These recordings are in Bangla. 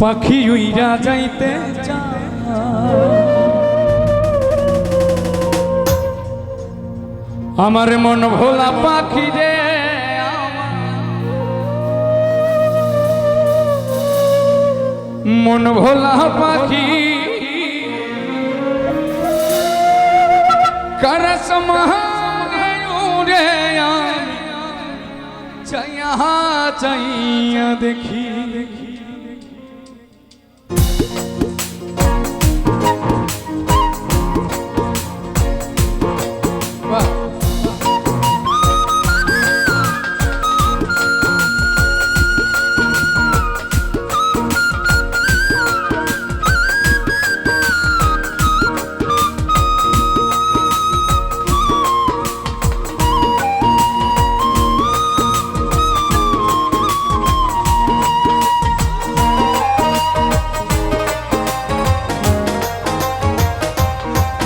পাখি উইরা যাইতে আমার মন ভোলা পাখি রে মন ভোলা পাখি। চাইয়া চাইয়া দেখি।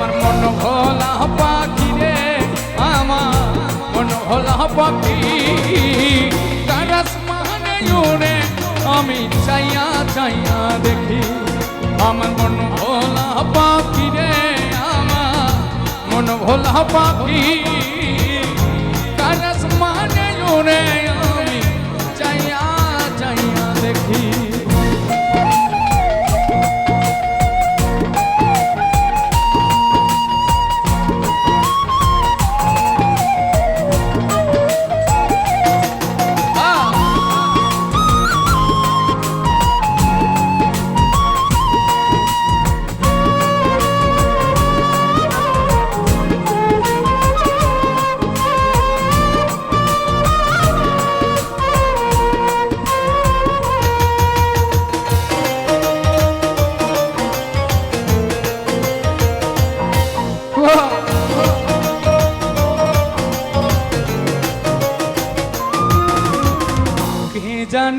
আমার মন ভোলা পাখি রে, আমার মন ভোলা পাখি। তারাস মানে উড়ে, আমি চাইয়া চাইয়া দেখি। আমার মন ভোলা পাখি রে, আমার মন ভোলা পাখি।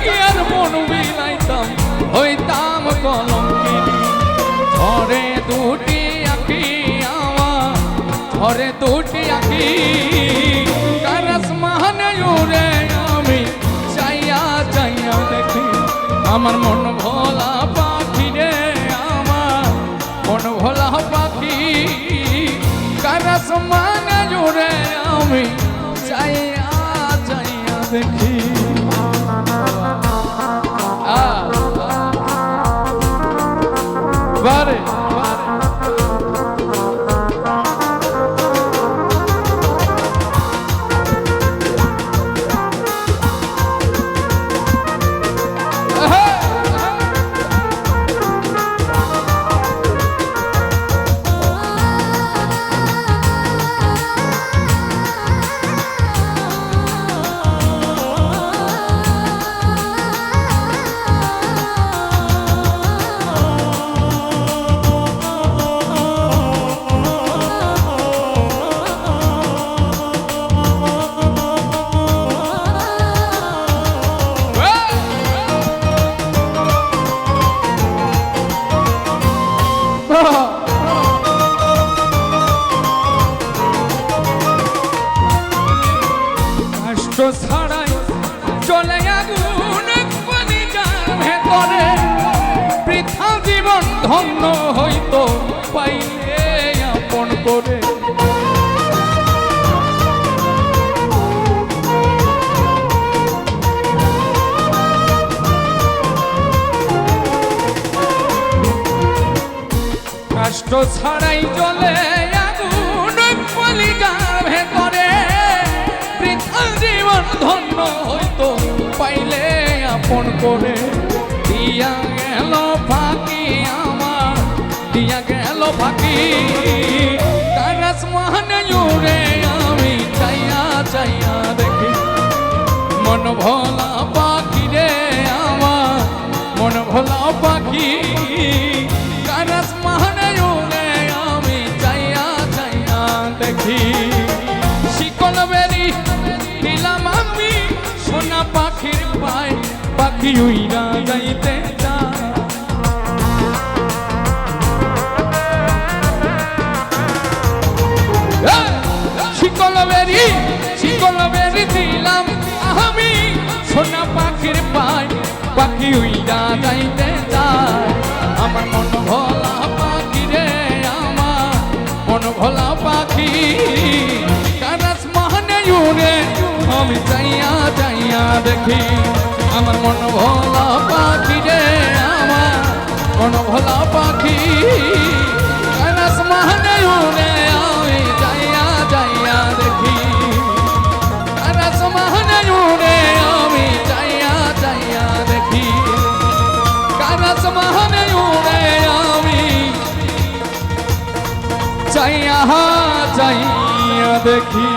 কি আর মন বিলাইতাম, হইতাম কলঙ্কিনী ধরে দুটি আঁকি আমার ধরে দুটি আঁকি। কারাস উড়ে আমি, চাইয়া চাইয়া দেখি, আমার মন ভোলা বারে বারে কষ্ট ছাড়াই চলে আগুন ভেতরে হইতো পাইলে আপন করে। কষ্ট ছাড়াই আপন করে, দিয়া গেল ফাঁকি আমার, দিয়া গেল ফাঁকি। কারাস মহানে জুড়ে আমি চাইয়া চাইয়া দেখি, মন ভোলা পাখি রে আমার, মন ভোলা পাখি। কারাস মহানে পাখি উইরা যাইতে শিকল বেরি শিকল বেরি আমি সোনা পাখির পাই পাখি উইরা যাইতে আমার মন ভোলা পাখি রে আমার মন ভোলা পাখি কারাস মহানে উড়ে আমি চাইয়া চাইয়া দেখি আমার মন ভোলা পাখি রে আমার মন ভোলা পাখি। কারাস মহানে উড়ে আমি চাইয়া চাইয়া দেখি। কারাস মহানে উড়ে আমি চাইয়া চাইয়া দেখি। কারাস মহানে উড়ে আমি চাইয়া চাইয়া দেখি।